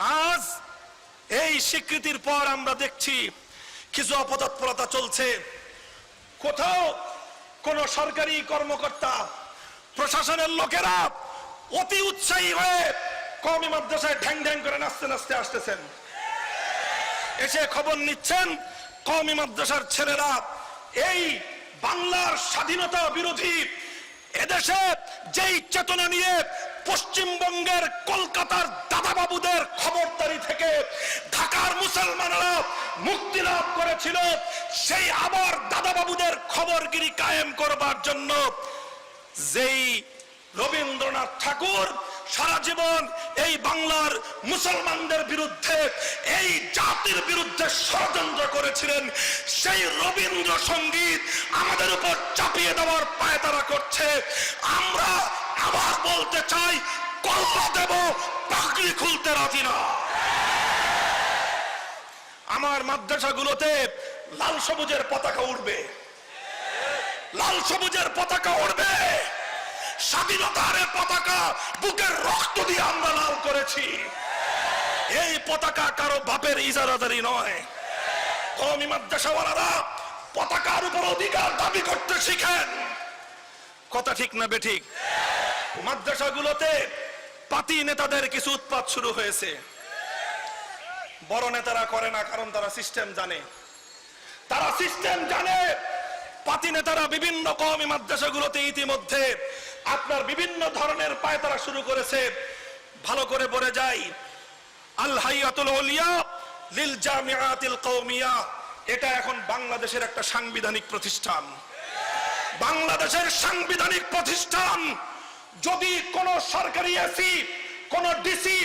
আজ এই স্বীকৃতির পর আমরা দেখছি কিছু অপতৎপরতা চলছে। কোথাও কোন সরকারি কর্মকর্তা, প্রশাসনের লোকেরা অতি উৎসাহী হয়ে কমি মাদ্রাসায় ঢ্যাং ঢ্যাং করে নাচতে নাচতে আসতেছেন। এসে খবর নিচ্ছেন কমি মাদ্রাসার ছেলেরা এই বাংলার স্বাধীনতা বিরোধী এদেশে যেই চেতনা নিয়ে পশ্চিমবঙ্গের কলকাতার দাদাবাবুদের খবরদারি থেকে ঢাকার মুসলমানরা মুক্তি লাভ করেছিল। সেই আবার দাদাবাবুদের খবরগিরি কায়েম করবার জন্য যেই রবীন্দ্রনাথ ঠাকুর সারা জীবন এই বাংলার মুসলমানদের বিরুদ্ধে, এই জাতির বিরুদ্ধে ষড়যন্ত্র করেছিলেন। সেই রবীন্দ্র সংগীত আমাদের উপর চাপিয়ে দেওয়ার পায়তারা করছে। আমরা আবার বলতে চাই কল্লা দেব পাগড়ি খুলতে রাজি না। আমার মাদ্রাসাগুলোতে লাল সবুজের পতাকা উঠবে লাল সবুজের পতাকা উঠবে স্বাধীনতার পতাকা বুকের রক্ত দিয়ে আমরা লাল করেছি। এই পতাকা কারও বাপের ইজারাদারি নয়। কমি মাদ্রাসাওয়ালারা পতাকার উপর অধিকার দাবি করতে শিখেন। কথা ঠিক না বেঠিক মাদ্রাসাগুলোতে পাতি নেতাদের কিছু উৎপাত শুরু হয়েছে। বড় নেতারা করে না, কারণ তারা সিস্টেম জানে। তারা সিস্টেম জানে, পাতি নেতারা বিভিন্ন কওমি মাদ্রাসাগুলোতে ইতিমধ্যে আপনার বিভিন্ন ধরনের পায়তারা শুরু করেছে। ভালো করে বলে যাই, আল এটা এখন বাংলাদেশের একটা সাংবিধানিক প্রতিষ্ঠান। বাংলাদেশের সাংবিধানিক প্রতিষ্ঠান যদি কোন সরকারি এসি, কোন ডিসি,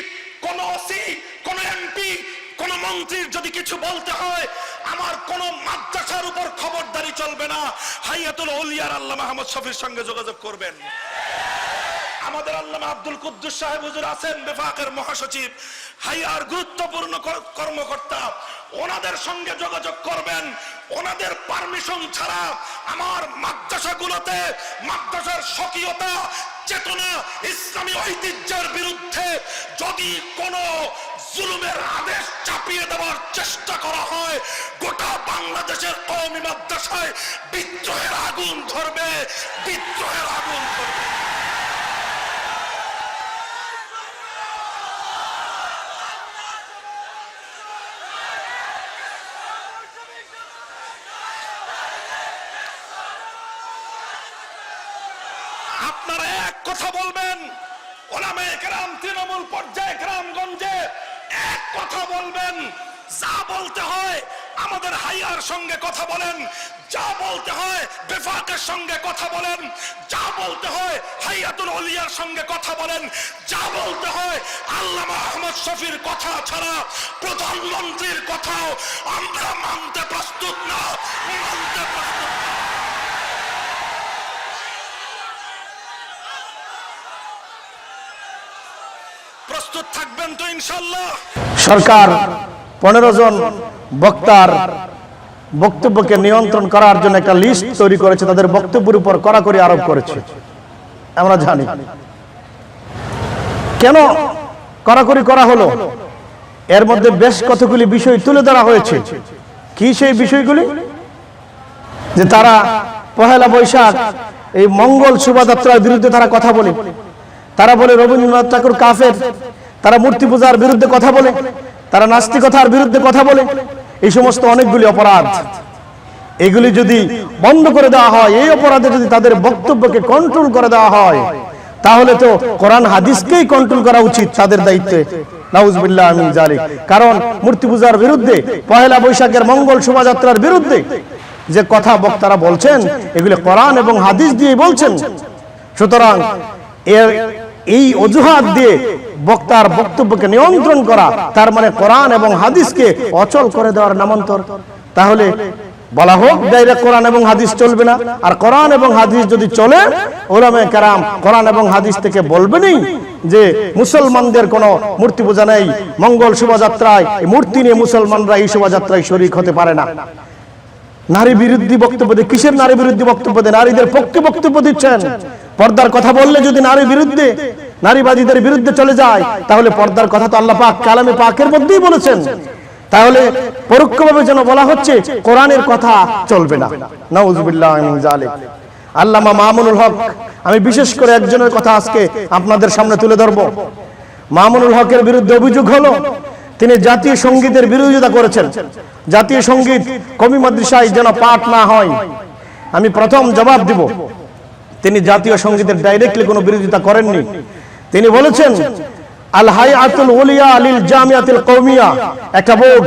কোন ওসি, কোন এমপি, কোন মন্ত্রীর যদি কিছু বলতে হয়, আমার কোন মাদ্রাসার উপর খবরদারি চলবে না। হাইয়াতুল ওলিয়ার আল্লাহ মাহমদ শফির সঙ্গে যোগাযোগ করবেন। আমাদের আল্লামা আব্দুল কুদ্দুস সাহেব হুজুর আছেন বেফাকের মহাসচিব। হাইয়ার গুরুত্বপূর্ণ কর্মকর্তা, ওনাদের সঙ্গে যোগাযোগ করবেন। ওনাদের পারমিশন ছাড়া আমার মাদ্রাসাগুলোতে মাদ্রাসার স্বকীয়তা চেতনা ইসলামী ঐতিহ্যের বিরুদ্ধে যদি কোনো জুলুমের আদেশ চাপিয়ে দেওয়ার চেষ্টা করা হয়, গোটা বাংলাদেশের কওমি মাদ্রাসায় বিদ্রোহের আগুন ধরবে, বিদ্রোহের আগুন ধরবে আপনারা এক কথা বলবেন ওলামে কেরাম তৃণমূল পর্যায়ে গ্রামগঞ্জে এক কথা বলবেন যা বলতে হয় আমাদের সঙ্গে কথা বলেন। যা বলতে হয় বেফাকের সঙ্গে কথা বলেন। যা বলতে হয় হাইয়াতুল ওলিয়ার সঙ্গে কথা বলেন। যা বলতে হয় আল্লামা আহমদ শফির কথা ছাড়া প্রধানমন্ত্রীর কথাও আমরা মানতে প্রস্তুত না। মানতে প্রস্তুত প্রস্তুত থাকবেন তো ইনশাল্লাহ সরকার পনেরো জন বক্তার বক্তব্যকে নিয়ন্ত্রণ করার জন্য একটা লিস্ট তৈরি করেছে, তাদের বক্তব্যের উপর কড়াকড়ি আরোপ করেছে। আমরা জানি। কেন কড়াকড়ি করা হলো? এর মধ্যে বেশ কতগুলি বিষয় তুলে ধরা হয়েছে। কি সেই বিষয়গুলি? যে তারা পহেলা বৈশাখ, এই মঙ্গল শোভাযাত্রার বিরুদ্ধে তারা কথা বলে। তারা বলে রবীন্দ্রনাথ ঠাকুর কাফের, তারা মূর্তি পূজার বিরুদ্ধে কথা বলে, তারা নাস্তিকতার বিরুদ্ধে কথা বলে। এই সমস্ত অনেকগুলি অপরাধ। এগুলি যদি বন্ধ করে দেওয়া হয়, এই অপরাধে যদি তাদের বক্তব্যকে কন্ট্রোল করে দেওয়া হয়, তাহলে তো কোরআন হাদিসকেই কন্ট্রোল করা উচিত তাদের দায়িত্বে। নাউজবিল্লাহ আমিন জালিক কারণ মূর্তি পূজার বিরুদ্ধে, পহেলা বৈশাখের মঙ্গল শোভাযাত্রার বিরুদ্ধে যে কথা বক্তারা বলছেন, এগুলি কোরআন এবং হাদিস দিয়ে বলছেন। সুতরাং এর এই অজুহাত দিয়ে বক্তার বক্তব্যকে নিয়ন্ত্রণ করা, তার মানে কোরআন এবং হাদিসকে অচল করে দেওয়ার নামান্তর। তাহলে বলা হোক ডাইরেক্ট কোরআন এবং হাদিস চলবে না। আর কোরআন এবং হাদিস যদি চলে, ওলামে কারাম কোরআন এবং হাদিস থেকে বলবেনই যে মুসলমানদের কোনো মূর্তি পূজা নেই, মঙ্গল শোভাযাত্রায় মূর্তি নিয়ে মুসলমানরা এই শোভাযাত্রায় শরিক হতে পারে না। নারী বিরোধী বক্তব্য দিয়ে, কিসের নারী বিরোধী বক্তব্য দিয়ে? নারীদের পক্ষে বক্তব্য দিচ্ছেন। পর্দার কথা বললে যদি নারী বিরুদ্ধে নারীবাদীদের বিরুদ্ধে চলে যায়, তাহলে পর্দার কথা তো আল্লাহ পাক কালামে পাকের মধ্যেই বলেছেন। তাহলে পরোক্ষভাবে যেন বলা হচ্ছে, কোরআনের কথা চলবে না। নাউজুবিল্লাহ আল্লামা মামুনুল হক, আমি বিশেষ করে একজনের কথা আজকে আপনাদের সামনে তুলে ধরব। মামুনুল হকের বিরুদ্ধে অভিযোগ হলো, তিনি জাতীয় সঙ্গীতের বিরোধিতা করেছেন। জাতীয় সংগীত কবি মাদ্রাসায় যেন পাঠ না হয়, আমি প্রথম জবাব দিব। তিনি জাতীয় সঙ্গীতের ডাইরেক্টলি কোনো বিরোধিতা করেননি। তিনি বলেছেন, আল হাই আতুল ওলিয়া আলিল জামিয়াতুল কৌমিয়া একটা বোর্ড।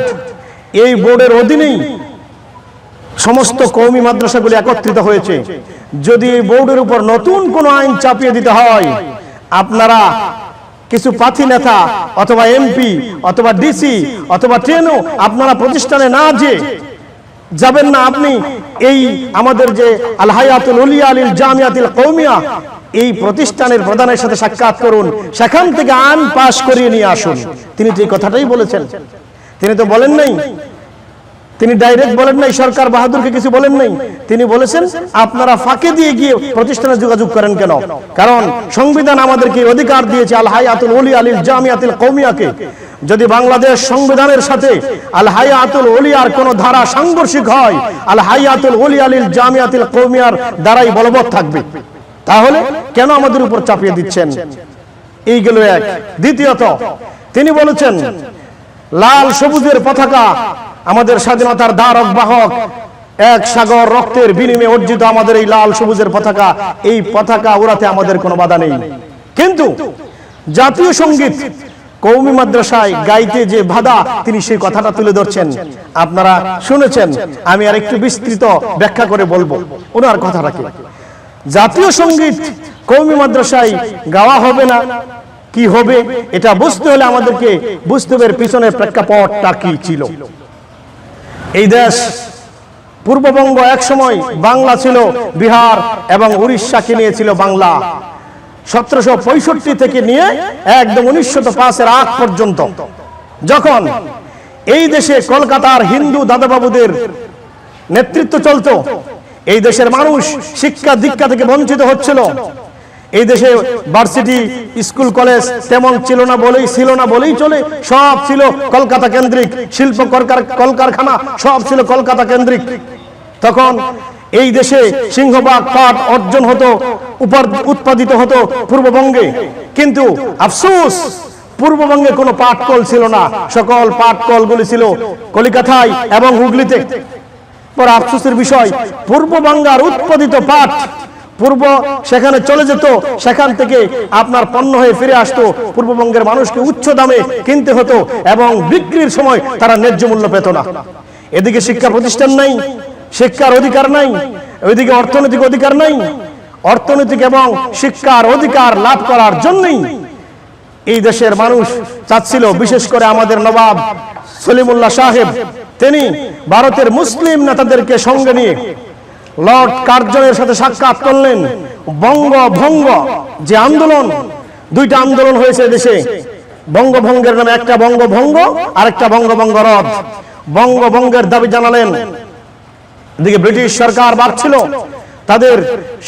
এই বোর্ডের অধীনেই সমস্ত কৌমি মাদ্রাসাগুলি একত্রিত হয়েছে। যদি এই বোর্ডের উপর নতুন কোনো আইন চাপিয়ে দিতে হয়, আপনারা কিছু পাথি নেতা অথবা এমপি অথবা ডিসি অথবা ট্রেনও আপনারা প্রতিষ্ঠানে না যে যাবেন না আপনি? এই আমাদের যে আল হায়াতুল উলিয়া আলিল জামিয়াতুল কৌমিয়া এই প্রতিষ্ঠানের প্রধানের সাথে সাক্ষাৎ করুন। সেখান থেকে আইন পাশ করিয়ে নিয়ে আসুন। তিনি তো এই কথাটাই বলেছেন, তিনি তো বলেন নাই। তিনি ডাইরেক্ট বলেন নাই, সরকার বাহাদুরকে কিছু বলেন নাই। তিনি বলেছেন, আপনারা ফাঁকে দিয়ে গিয়ে প্রতিষ্ঠানে যোগাযোগ করেন কেন? কারণ সংবিধান আমাদেরকে অধিকার দিয়েছে আল হায়াতুল আলিল জামিয়াতুল কৌমিয়াকে যদি বাংলাদেশ সংবিধানের সাথে আল হায়াতুল ওলিয়ার কোন ধারা সাংঘর্ষিক হয় আল হায়াতুল ওলি আলিল জামিয়াতুল কৌমিয়ার দ্বারাই বলবৎ থাকবে। তাহলে কেন আমাদের উপর চাপিয়ে দিচ্ছেন? এই গেল এক। দ্বিতীয়ত, তিনি বলেছেন, লাল সবুজের পতাকা আমাদের স্বাধীনতার দ্বারক বাহক। এক সাগর রক্তের বিনিময়ে অর্জিত আমাদের এই লাল সবুজের পতাকা, এই পতাকা উড়াতে আমাদের কোনো বাধা নেই। কিন্তু জাতীয় সংগীত কৌমি মাদ্রাসায় গাইতে যে বাধা, তিনি সেই কথাটা তুলে ধরছেন। আপনারা শুনেছেন, আমি আর একটু বিস্তৃত ব্যাখ্যা করে বলব। ওনার কথাটাকে জাতীয় সংগীত কৌমি মাদ্রাসায় গাওয়া হবে না, কি হবে, এটা বুঝতে হলে আমাদেরকে বুঝতে হবে পিছনের প্রেক্ষাপটটা কি ছিল? এই দেশ পূর্ববঙ্গ এক সময় বাংলা ছিল, বিহার এবং উড়িষ্যাকে নিয়েছিল বাংলা। সতেরোশো পঁয়ষট্টি থেকে নিয়ে একদম উনিশশো পাঁচের আগ পর্যন্ত। যখন এই দেশে কলকাতার হিন্দু দাদাবাবুদের নেতৃত্ব চলতো, এই দেশের মানুষ শিক্ষা দীক্ষা থেকে বঞ্চিত হচ্ছিল। এই দেশে ভার্সিটি স্কুল কলেজ তেমন ছিল না বলেই, ছিল না বলেই চলে, সব ছিল কলকাতা কেন্দ্রিক। শিল্প কলকারখানা সব ছিল কলকাতা কেন্দ্রিক। তখন এই দেশে সিংহবাগ পাট অর্জন হতো উৎপাদিত হতো পূর্ববঙ্গে। কিন্তু আফসোস, পূর্ববঙ্গে কোনো পাট কল ছিল না। সকল পাট কলগুলি ছিল কলিকাতায় এবং হুগলিতে। পর আফসোসের বিষয় পূর্ব বাংলার উৎপাদিত পাট পূর্ব সেখানে চলে যেত, সেখান থেকে আপনার পণ্য হয়ে ফিরে আসতো, পূর্ববঙ্গের মানুষকে উচ্চ দামে কিনতে হতো এবং বিক্রির সময় তারা ন্যায্য মূল্য পেত না। এদিকে শিক্ষা প্রতিষ্ঠান নাই শিক্ষার অধিকার নাই ওইদিকে অর্থনৈতিক অধিকার নাই, অর্থনৈতিক এবং শিক্ষার অধিকার লাভ করার জন্যই এই দেশের মানুষ চাচ্ছিল, বিশেষ করে আমাদের নবাব সলিমুল্লাহ সাহেব। তিনি ভারতের মুসলিম নেতাদেরকে সঙ্গে নিয়ে লর্ড কার্জনের সাথে সাক্ষাৎ করলেন। বঙ্গভঙ্গ যে আন্দোলন, দুইটা আন্দোলন হয়েছে দেশে। বঙ্গভঙ্গের নামে একটা বঙ্গভঙ্গ আর একটা বঙ্গভঙ্গ রদ। বঙ্গভঙ্গের দাবি জানালেন এদিকে ব্রিটিশ সরকার বাড়ছিল। তাদের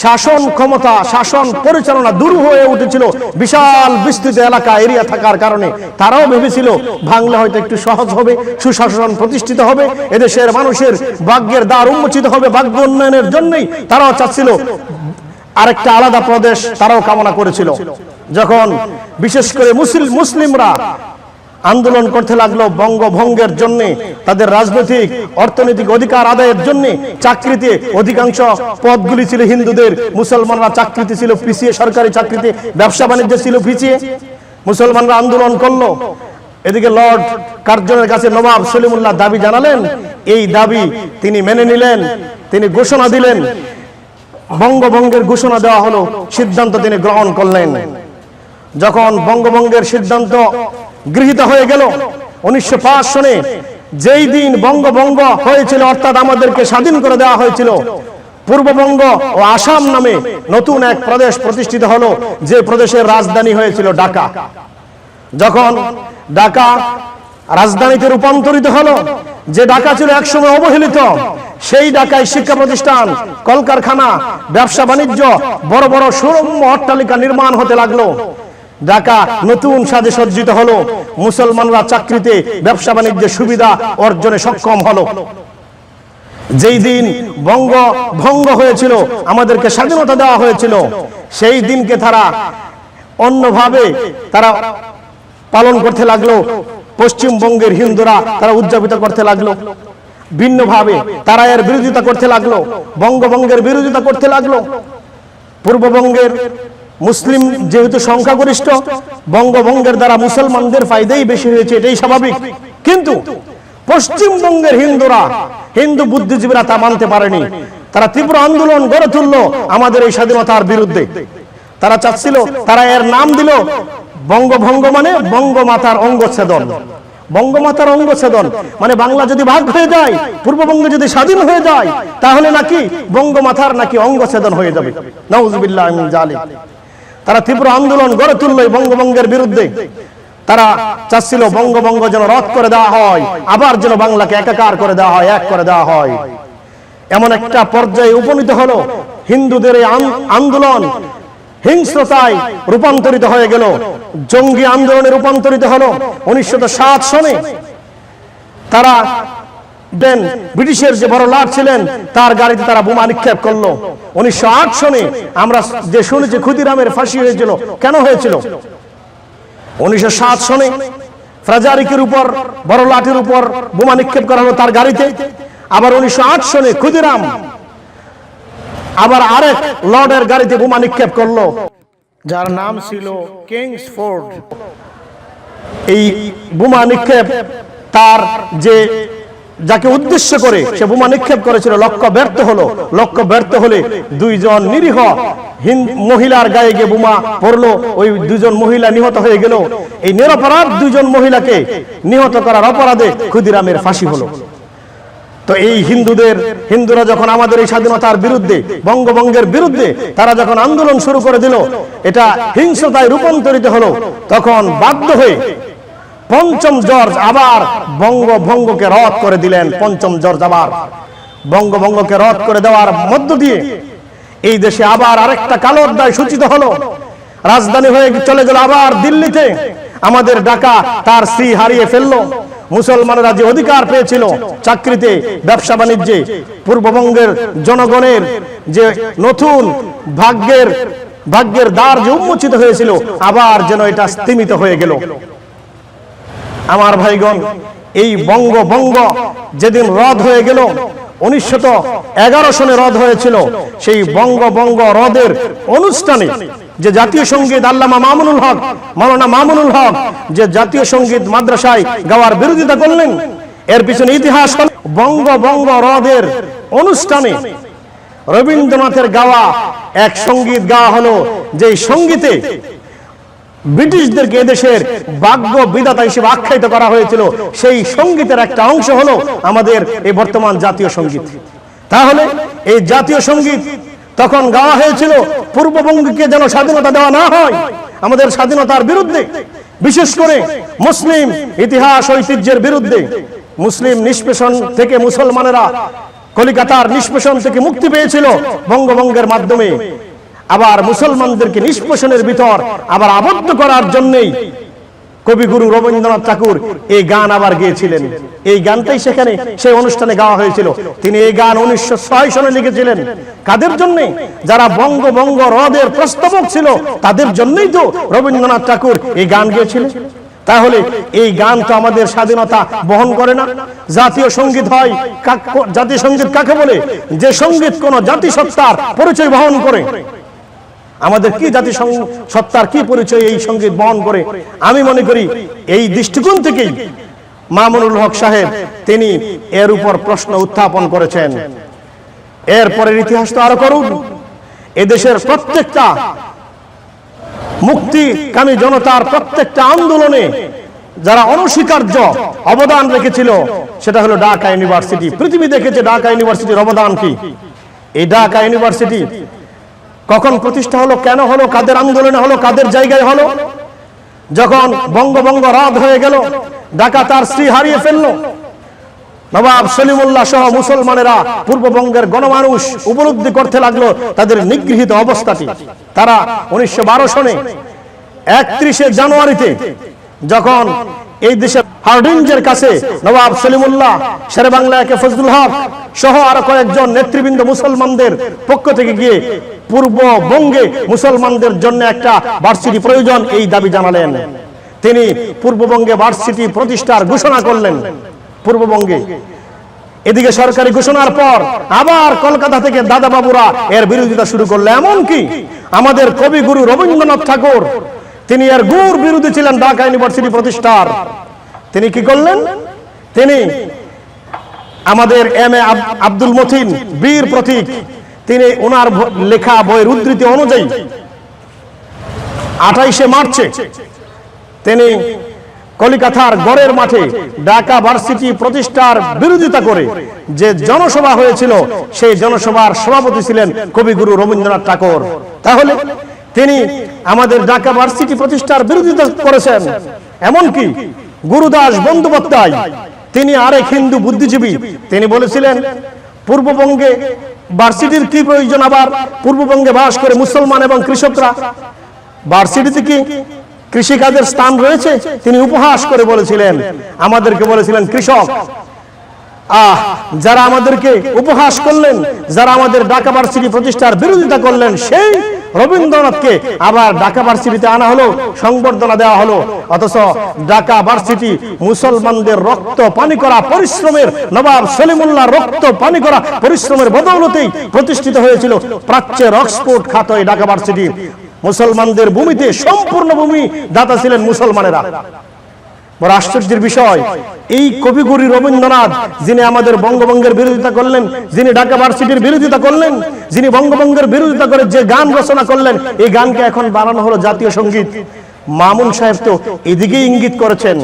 শাসন ক্ষমতা, শাসন পরিচালনা দূর হয়ে উঠেছিল। বিশাল বিস্তৃত এলাকা, এরিয়া থাকার কারণে তারাও ভেবেছিল ভাঙলে হয়তো একটু সহজ হবে, সুশাসন প্রতিষ্ঠিত হবে, এদেশের মানুষের ভাগ্যের দ্বার উন্মোচিত হবে, ভাগ্য উন্নয়নের জন্যই তারাও চাচ্ছিল। আরেকটা আলাদা প্রদেশ তারাও কামনা করেছিল। যখন বিশেষ করে মুসলিম মুসলিমরা আন্দোলন করতে লাগল বঙ্গভঙ্গের জন্য, তাদের রাজনৈতিক, অর্থনৈতিক অধিকার আদায়ের জন্য। চাকরিতে অধিকাংশ পদগুলি ছিল হিন্দুদের, মুসলমানরা চাকরিতে ছিল পিছিয়ে, সরকারি চাকরিতে, ব্যবসা বাণিজ্য ছিল পিছিয়ে। মুসলমানরা আন্দোলন করল। এদিকে লর্ড কার্জনের কাছে নবাব সলিমুল্লাহ দাবি জানালেন। এই দাবি তিনি মেনে নিলেন, তিনি ঘোষণা দিলেন। বঙ্গভঙ্গের ঘোষণা দেওয়া হলো, সিদ্ধান্ত তিনি গ্রহণ করলেন। যখন বঙ্গভঙ্গের সিদ্ধান্ত গৃহীত হয়ে গেল। উনিশশো সনে যেই দিন বঙ্গভঙ্গ হয়েছিল, অর্থাৎ আমাদেরকে স্বাধীন করে দেওয়া হয়েছিল, পূর্ববঙ্গ ও আসাম নামে নতুন এক প্রদেশ প্রতিষ্ঠিত হলো, যে প্রদেশের রাজধানী হয়েছিল ঢাকা। যখন ঢাকা রাজধানীতে রূপান্তরিত হলো, যে ঢাকা ছিল একসময় অবহেলিত, সেই ঢাকায় শিক্ষা প্রতিষ্ঠান, কলকারখানা, ব্যবসা বাণিজ্য, বড় বড় সুরম্য অট্টালিকা নির্মাণ হতে লাগল। ঢাকা নতুন সাজে সজ্জিত হলো। মুসলমানরা চাকরিতে, ব্যবসা বাণিজ্যের সুবিধা অর্জনে সক্ষম হলো। যেই দিন বঙ্গ ভঙ্গ হয়েছিল, আমাদেরকে স্বাধীনতা দেওয়া হয়েছিল, সেই দিনকে তারা অন্যভাবে তারা পালন করতে লাগল। পশ্চিমবঙ্গের হিন্দুরা তারা উদযাপিত করতে লাগল। ভিন্নভাবে তারা এর বিরোধিতা করতে লাগল। বঙ্গভঙ্গের বিরোধিতা করতে লাগল। পূর্ববঙ্গের মুসলিম যেহেতু সংখ্যাগরিষ্ঠ, বঙ্গভঙ্গের দ্বারা মুসলমানদের ফায়দাই বেশি হয়েছে, এটাই স্বাভাবিক। কিন্তু পশ্চিমবঙ্গের হিন্দুরা, হিন্দু বুদ্ধিজীবীরা তা মানতে পারেনি। তারা তীব্র আন্দোলন গড়ে তুলল আমাদের এই স্বাধীনতার বিরুদ্ধে। তারা চাচ্ছিল, তারা এর নাম দিল বঙ্গভঙ্গ মানে বঙ্গমাতার অঙ্গচ্ছেদন। বঙ্গমাতার অঙ্গচ্ছেদন মানে বাংলা যদি ভাগ হয়ে যায়, পূর্ববঙ্গ যদি স্বাধীন হয়ে যায়, তাহলে নাকি বঙ্গমাতার নাকি অঙ্গচ্ছেদন হয়ে যাবে। নওজুবিল্লাহ মিন জালিক তারা তীব্র আন্দোলন গড়ে তুললো এই বঙ্গভঙ্গের বিরুদ্ধে। তারা চাচ্ছিল বঙ্গভঙ্গ যেন রদ করে দেওয়া হয়, আবার যেন বাংলাকে একাকার করে দেওয়া হয়, এক করে দেওয়া হয়। এমন একটা পর্যায়ে উপনীত হলো হিন্দুদের এই আন্দোলন। হিংস্রতায় রূপান্তরিত হয়ে গেল। জঙ্গি আন্দোলনে রূপান্তরিত হলো উনিশশো সাত সনে। তারা দেন ব্রিটিশের যে বড় লাট ছিলেন, তার গাড়িতে তারা বোমা নিক্ষেপ করল। উনিশশো আট সনে আমরা যে শুনেছি ক্ষুদিরামের ফাঁসি হয়েছিল, কেন হয়েছিল? উনিশশো সাত সনে ফ্রাজারিকের উপর বড় লাঠির উপর বোমা নিক্ষেপ করা হলো তার গাড়িতে। আবার উনিশশো আট সনে ক্ষুদিরাম আবার আরেক লর্ডের গাড়িতে বোমা নিক্ষেপ করল। যার নাম ছিল কিংস ফোর্ড। এই বোমা নিক্ষেপ তার যে যাকে উদ্দেশ্য করে সে বোমা নিক্ষেপ করেছিল, লক্ষ্য ব্যর্থ হলো। লক্ষ্য ব্যর্থ হলে দুইজন নিরীহ মহিলার গায়ে গিয়ে বোমা পড়ল। ওই দুজন মহিলা নিহত হয়ে গেল। এই নিরপরাধ দুইজন মহিলাকে নিহত করার অপরাধে ক্ষুদিরামের ফাঁসি হলো। তো এই হিন্দুদের, হিন্দুরা যখন আমাদের এই স্বাধীনতার বিরুদ্ধে বঙ্গভঙ্গের বিরুদ্ধে তারা যখন আন্দোলন শুরু করে দিল, এটা হিংসতায় রূপান্তরিত হলো, তখন বাধ্য হয়ে পঞ্চম জর্জ আবার বঙ্গভঙ্গকে রদ করে দিলেন, পঞ্চম জর্জ আবার বঙ্গভঙ্গকে রদ করে দেওয়ার মধ্য দিয়ে এই দেশে আবার আরেকটা কালো অধ্যায় সূচিত হলো। রাজধানী হয়ে চলে গেল আবার দিল্লিতে। আমাদের ঢাকা তার স্ত্রী হারিয়ে ফেলল। মুসলমানেরা যে অধিকার পেয়েছিল চাকরিতে, ব্যবসা বাণিজ্যে, পূর্ববঙ্গের জনগণের যে নতুন ভাগ্যের ভাগ্যের দ্বার যে উন্মোচিত হয়েছিল, আবার যেন এটা স্তীমিত হয়ে গেল। আমার ভাইগণ, এই বঙ্গ যেদিন রদ হয়ে গেল উনিশশত এগারো সনে রদ হয়েছিল, সেই বঙ্গ বঙ্গ রদের অনুষ্ঠানে যে জাতীয় সংগীত আল্লামা মামুনুল হক, মাওলানা মামুনুল হক যে জাতীয় সংগীত মাদ্রাসায় গাওয়ার বিরোধিতা করলেন, এর পিছনে ইতিহাস হল বঙ্গ বঙ্গ রদের অনুষ্ঠানে রবীন্দ্রনাথের গাওয়া এক সংগীত গাওয়া হলো যে সঙ্গীতে ব্রিটিশদেরকে এদেশের বাগ্য বিধাতা হিসেবে আখ্যায়িত করা হয়েছিল। সেই সঙ্গীতের একটা অংশ হলো আমাদের এই বর্তমান জাতীয় সংগীত। তাহলে এই জাতীয় সংগীত তখন গাওয়া হয়েছিল, পূর্ববঙ্গকে যেন স্বাধীনতা দেওয়া না হয়, আমাদের স্বাধীনতার বিরুদ্ধে। বিশেষ করে মুসলিম ইতিহাস ঐতিহ্যের বিরুদ্ধে। মুসলিম নিষ্পেষণ থেকে মুসলমানেরা কলিকাতার নিষ্পেষণ থেকে মুক্তি পেয়েছিল বঙ্গভঙ্গের মাধ্যমে। আবার মুসলমানদেরকে নিষ্পেষণের ভিতর আবার আবদ্ধ করার জন্যই কবিগুরু রবীন্দ্রনাথ ঠাকুর এই গান আবার গিয়েছিলেন। এই গানটাই সেখানে সেই অনুষ্ঠানে গাওয়া হয়েছিল। তিনি এই গান উনিশশো ছয় সনে লিখেছিলেন। কাদের জন্য? যারা বঙ্গ বঙ্গ হ্রদের প্রস্তাবক ছিল, তাদের জন্যই তো রবীন্দ্রনাথ ঠাকুর এই গান গিয়েছিলেন। তাহলে এই গান তো আমাদের স্বাধীনতা বহন করে না। জাতীয় সংগীত হয় জাতীয় সংগীত কাকে বলে? যে সংগীত কোন জাতিসত্তার পরিচয় বহন করে। আমাদের কি জাতি সত্তার কি পরিচয় এই সংগীত বহন করে? আমি মনে করি এই দৃষ্টিকোণ থেকেই মামুনুল হক সাহেব তিনি এর উপর প্রশ্ন উত্থাপন করেছেন। এরপরের ইতিহাস তো আরও করুন। এদেশের প্রত্যেকটা মুক্তিকামী জনতার প্রত্যেকটা আন্দোলনে যারা অনস্বীকার্য অবদান রেখেছিল সেটা হলো ঢাকা ইউনিভার্সিটি। পৃথিবী দেখেছে ঢাকা ইউনিভার্সিটির অবদান কি? এই ঢাকা ইউনিভার্সিটি কখন প্রতিষ্ঠা হলো, কেন হলো, কাদের আন্দোলনে হলো, কাদের জায়গায় হলো? যখন বঙ্গবঙ্গ রাত হয়ে গেল ঢাকা তার স্ত্রী হারিয়ে ফেলল। নবাব সলিমুল্লাহ সহ মুসলমানেরা পূর্ববঙ্গের গণমানুষ উপলব্ধি করতে লাগল তাদের নিগৃহীত অবস্থাটি। তারা উনিশশো বারো সনে একত্রিশে জানুয়ারিতে যখন এই দেশের হার্ডিঞ্জের কাছে নবাব সলিমুল্লাহ, শেরে বাংলা একে ফজলুল হক সহ আরও কয়েকজন নেতৃবৃন্দ মুসলমানদের পক্ষ থেকে গিয়ে পূর্ববঙ্গে মুসলমানদের জন্য একটা ভার্সিটি প্রয়োজন এই দাবি জানালেন। তিনি পূর্ববঙ্গে ভার্সিটি প্রতিষ্ঠার ঘোষণা করলেন। পূর্ববঙ্গে এদিকে সরকারি ঘোষণার পর আবার কলকাতা থেকে দাদা বাবুরা এর বিরোধিতা শুরু করল। এমনকি আমাদের কবিগুরু রবীন্দ্রনাথ ঠাকুর তিনি এর গুর বিরোধী ছিলেন ঢাকা ইউনিভার্সিটি প্রতিষ্ঠার। তিনি কি করলেন? তিনি আমাদের এম এ আব্দুল মতিন বীর প্রতীক, তিনি ওনার লেখা বইয়ের উদ্ধৃতি অনুযায়ী আঠাইশে মার্চে তিনি কলিকাতার গড়ের মাঠে ঢাকা ভার্সিটি প্রতিষ্ঠার বিরোধিতা করে যে জনসভা হয়েছিল, সেই জনসভার সভাপতি ছিলেন কবিগুরু রবীন্দ্রনাথ ঠাকুর। তাহলে তিনি আমাদের ঢাকা ভার্সিটি প্রতিষ্ঠার বিরোধিতা করেছেন। এমনকি গুরুদাস বন্দ্যোপাধ্যায়, তিনি আরেক হিন্দু বুদ্ধিজীবী, তিনি বলেছিলেন, পূর্ববঙ্গে ভার্সিটির কি প্রয়োজন আবার? পূর্ববঙ্গে বাস করে মুসলমান এবং কৃষকরা? ভার্সিটিতে কি কৃষিকাজের স্থান রয়েছে? তিনি উপহাস করে বলেছিলেন, আমাদেরকে বলেছিলেন কৃষক। আহ, যারা আমাদেরকে উপহাস করলেন, যারা আমাদের ঢাকা ভার্সিটি প্রতিষ্ঠার বিরোধিতা করলেন, সেই রবীন্দ্রনাথকে আবার ঢাকা ভার্সিটিতে আনা হলো, সংবর্ধনা দেওয়া হলো। অথচ ঢাকা ভার্সিটি মুসলমানদের রক্ত পানি করা পরিশ্রমের, নবাব সলিমুল্লাহ রক্ত পানি করা পরিশ্রমের বদৌলতেই প্রতিষ্ঠিত হয়েছিল প্রাচ্যের অক্সফোর্ড খাত ঢাকা ভার্সিটি। মুসলমানদের ভূমিতে সম্পূর্ণ ভূমি দাতা ছিলেন মুসলমানেরা। বড় আশ্চর্যের বিষয়, এই কবিগুরু রবীন্দ্রনাথ, যিনি আমাদের বঙ্গবঙ্গের বিরোধিতা করলেন, যিনি ঢাকা ভার্সিটির বিরোধিতা করলেন, যিনি বঙ্গবঙ্গের বিরোধিতা করে যে গান রচনা করলেন, এই গানকে এখন বানানো হলো জাতীয় সংগীত। মামুন সাহেব তো এদিকেই ইঙ্গিত করেছেন।